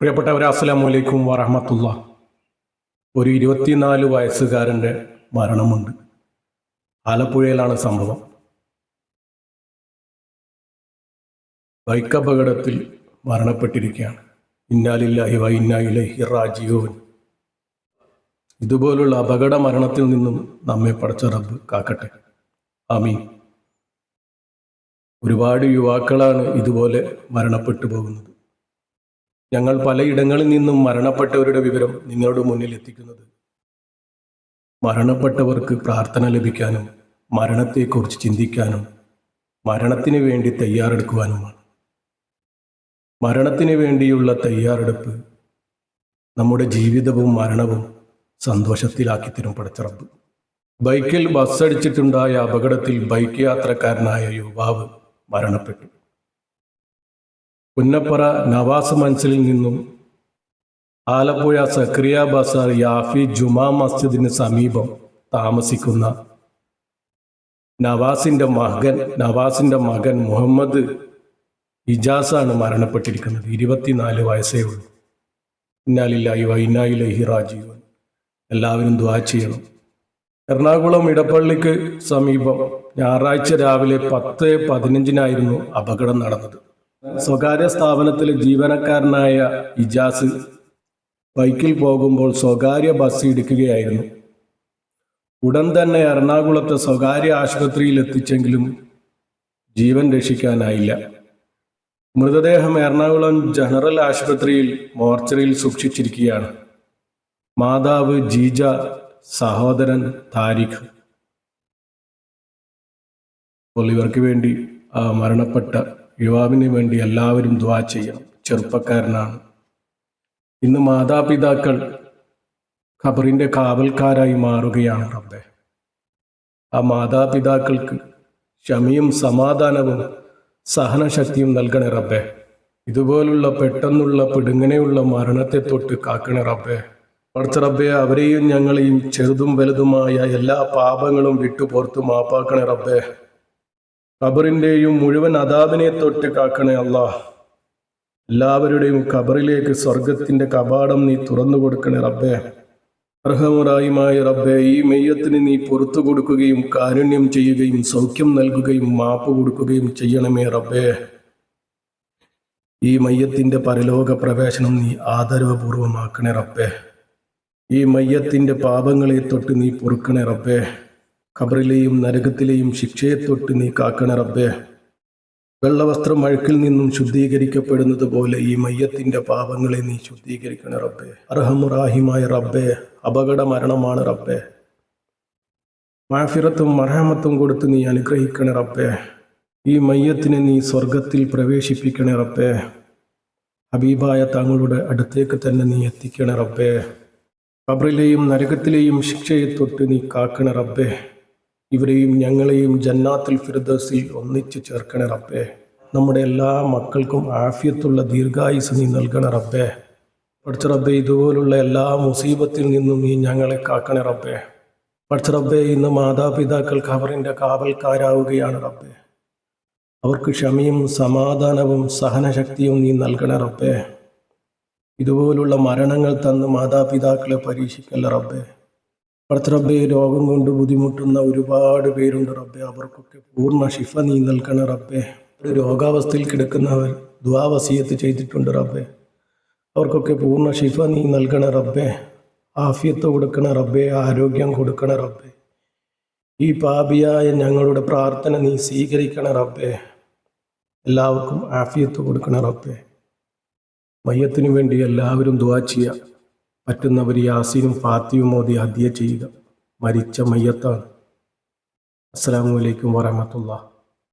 പ്രിയപ്പെട്ടവരെ അസ്സലാമു വലൈക്കും വറഹമത്തുള്ള. ഒരു ഇരുപത്തിനാല് വയസ്സുകാരന്റെ മരണമുണ്ട്. ആലപ്പുഴയിലാണ് സംഭവം. ബൈക്ക് അപകടത്തിൽ മരണപ്പെട്ടിരിക്കുകയാണ്. ഇന്നാലില്ലാഹി വ ഇന്നാ ഇലൈഹി റാജിഊൻ. ഇതുപോലുള്ള അപകട മരണത്തിൽ നിന്നും നമ്മെ പടച്ച റബ്ബ് കാക്കട്ടെ. ആമീൻ. ഒരുപാട് യുവാക്കളാണ് ഇതുപോലെ മരണപ്പെട്ടു പോകുന്നത്. ഞങ്ങൾ പലയിടങ്ങളിൽ നിന്നും മരണപ്പെട്ടവരുടെ വിവരം നിങ്ങളുടെ മുന്നിൽ എത്തിക്കുന്നത്. മരണപ്പെട്ടവർക്ക് പ്രാർത്ഥന ലഭിക്കാനും മരണത്തെക്കുറിച്ച് ചിന്തിക്കാനും മരണത്തിന് വേണ്ടി തയ്യാറെടുക്കുവാനുമാണ്. മരണത്തിന് വേണ്ടിയുള്ള തയ്യാറെടുപ്പ് നമ്മുടെ ജീവിതവും മരണവും സന്തോഷത്തിലാക്കി തരും പടച്ചിറപ്പ് ബൈക്കിൽ ബസ് അടിച്ചിട്ടുണ്ടായ അപകടത്തിൽ ബൈക്ക് യാത്രക്കാരനായ യുവാവ് മരണപ്പെട്ടു. പുന്നപ്പറ നവാസ് മൻസിലിൽ നിന്നും ആലപ്പുഴ സക്രിയ ബസാർ യാഫി ജുമാ മസ്ജിദിന് സമീപം താമസിക്കുന്ന നവാസിന്റെ മകൻ നവാസിന്റെ മകൻ മുഹമ്മദ് ഇജാസാണ് മരണപ്പെട്ടിരിക്കുന്നത്. ഇരുപത്തിനാല് വയസ്സേ ഉള്ളൂ. ഇന്നാലില്ലായി വൈനായിലഹി റാജീവൻ എല്ലാവരും ദ്വാ ചെയ്യണം. എറണാകുളം ഇടപ്പള്ളിക്ക് സമീപം ഞായറാഴ്ച രാവിലെ പത്ത് പതിനഞ്ചിനായിരുന്നു അപകടം നടന്നത്. സ്വകാര്യ സ്ഥാപനത്തിലെ ജീവനക്കാരനായ ഇജാസ് ബൈക്കിൽ പോകുമ്പോൾ സ്വകാര്യ ബസ് ഇടിക്കുകയായിരുന്നു. ഉടൻ തന്നെ എറണാകുളത്തെ സ്വകാര്യ ആശുപത്രിയിൽ എത്തിച്ചെങ്കിലും ജീവൻ രക്ഷിക്കാനായില്ല. മൃതദേഹം എറണാകുളം ജനറൽ ആശുപത്രിയിൽ മോർച്ചറിയിൽ സൂക്ഷിച്ചിരിക്കുകയാണ്. മാതാവ് ജീജ സഹോദരൻ താരിഖ്. അപ്പോൾ ഇവർക്ക് വേണ്ടി മരണപ്പെട്ട യുവാവിന് വേണ്ടി എല്ലാവരും ദ്വാ ചെയ്യണം. ചെറുപ്പക്കാരനാണ്. ഇന്ന് മാതാപിതാക്കൾ ഖബറിന്റെ കാവൽക്കാരായി മാറുകയാണ് റബ്ബെ. ആ മാതാപിതാക്കൾക്ക് ക്ഷമയും സമാധാനവും സഹനശക്തിയും നൽകണേ റബ്ബെ. ഇതുപോലുള്ള പെട്ടെന്നുള്ള പിടുങ്ങനെയുള്ള മരണത്തെ തൊട്ട് കാക്കണേ റബ്ബെ. പഠിച്ച റബ്ബെ അവരെയും ഞങ്ങളെയും ചെറുതും വലുതുമായ എല്ലാ പാപങ്ങളും വിട്ടുപോർത്ത് മാപ്പാക്കണേ റബ്ബെ. ഖബറിന്റെയും മുഴുവൻ അതാബിനെ തൊട്ട് കാക്കണേ അള്ളാഹ് എല്ലാവരുടെയും ഖബറിലേക്ക് സ്വർഗത്തിന്റെ കപാടം നീ തുറന്നു കൊടുക്കണേ റബ്ബേ. അർഹമുറായുമായ റബ്ബെ ഈ മെയ്യത്തിന് നീ പുറത്തു കൊടുക്കുകയും കാരുണ്യം ചെയ്യുകയും സൗഖ്യം നൽകുകയും മാപ്പ് കൊടുക്കുകയും ചെയ്യണമേ റബ്ബേ. ഈ മയ്യത്തിന്റെ പരലോക പ്രവേശനം നീ ആദരവപൂർവമാക്കണേ റബ്ബേ. ഈ മയ്യത്തിന്റെ പാപങ്ങളെ തൊട്ട് നീ പൊറുക്കണേ റബ്ബേ. ഖബറിലെയും നരകത്തിലെയും ശിക്ഷയെ തൊട്ട് നീ കാക്കണ റബ്ബേ. വെള്ളവസ്ത്രം അഴുക്കിൽ നിന്നും ശുദ്ധീകരിക്കപ്പെടുന്നത് പോലെ ഈ മയ്യത്തിന്റെ പാപങ്ങളെ നീ ശുദ്ധീകരിക്കണ റബ്ബേ. അർഹമുറാഹിമായ റബ്ബേ അപകട മരണമാണ് റബ്ബേ. മാഫിറത്തും മർഹമത്തും കൊടുത്ത് നീ അനുഗ്രഹിക്കണ റബ്ബേ. ഈ മയ്യത്തിനെ നീ സ്വർഗത്തിൽ പ്രവേശിപ്പിക്കണ റബ്ബേ. ഹബീബായ തങ്ങളുടെ അടുത്തേക്ക് തന്നെ നീ എത്തിക്കണ റബ്ബേ. ഖബറിലെയും നരകത്തിലെയും ശിക്ഷയെ തൊട്ട് നീ കാക്കണ റബ്ബേ. ഇവരെയും ഞങ്ങളെയും ജന്നാത്തിൽ ഫിർദൗസിൽ ഒന്നിച്ച് ചേർക്കണ റബ്ബേ. നമ്മുടെ എല്ലാ മക്കൾക്കും ആഫിയത്തുള്ള ദീർഘായുസ് നീ നൽകണ റബ്ബേ. പഠിച്ച റബ്ബേ ഇതുപോലുള്ള എല്ലാ മുസീബത്തിൽ നിന്നും നീ ഞങ്ങളെ കാക്കണ റബ്ബേ. പഠിച്ച റബ്ബേ ഇന്ന് മാതാപിതാക്കൾ ഖബറിന്റെ കാവൽക്കാരാവുകയാണ് റബ്ബേ. അവർക്ക് ക്ഷമയും സമാധാനവും സഹനശക്തിയും നീ നൽകണ റബ്ബേ. ഇതുപോലുള്ള മരണങ്ങൾ തന്ന് മാതാപിതാക്കളെ പരീക്ഷിക്കല്ല റബ്ബേ. അടുത്ത റബ്ബെ രോഗം കൊണ്ട് ബുദ്ധിമുട്ടുന്ന ഒരുപാട് പേരുണ്ട് റബ്ബെ. അവർക്കൊക്കെ പൂർണ ഷിഫ നീ നൽകണ റബ്ബെ. രോഗാവസ്ഥയിൽ കിടക്കുന്നവർ ദ്വാവസീയത്ത് ചെയ്തിട്ടുണ്ട് റബ്ബെ. അവർക്കൊക്കെ പൂർണ ഷിഫ നീ നൽകണ റബ്ബെ. ആഫിയത്ത് കൊടുക്കണ റബ്ബെ ആരോഗ്യം കൊടുക്കണ റബ്ബെ. ഈ പാപിയായ ഞങ്ങളുടെ പ്രാർത്ഥന നീ സ്വീകരിക്കണ റബ്ബെ. എല്ലാവർക്കും ആഫിയത്ത് കൊടുക്കണ റബ്ബെ. മയ്യത്തിനു വേണ്ടി എല്ലാവരും ദ്വാ ചെയ്യുക പറ്റുന്നവർ യാസീനും ഫാത്തിയും മോദി ഹദ്യ ചെയ്യുക. മരിച്ച മയ്യത്താണ്. അസ്സാം വലൈക്കും വാഹമത്തുള്ള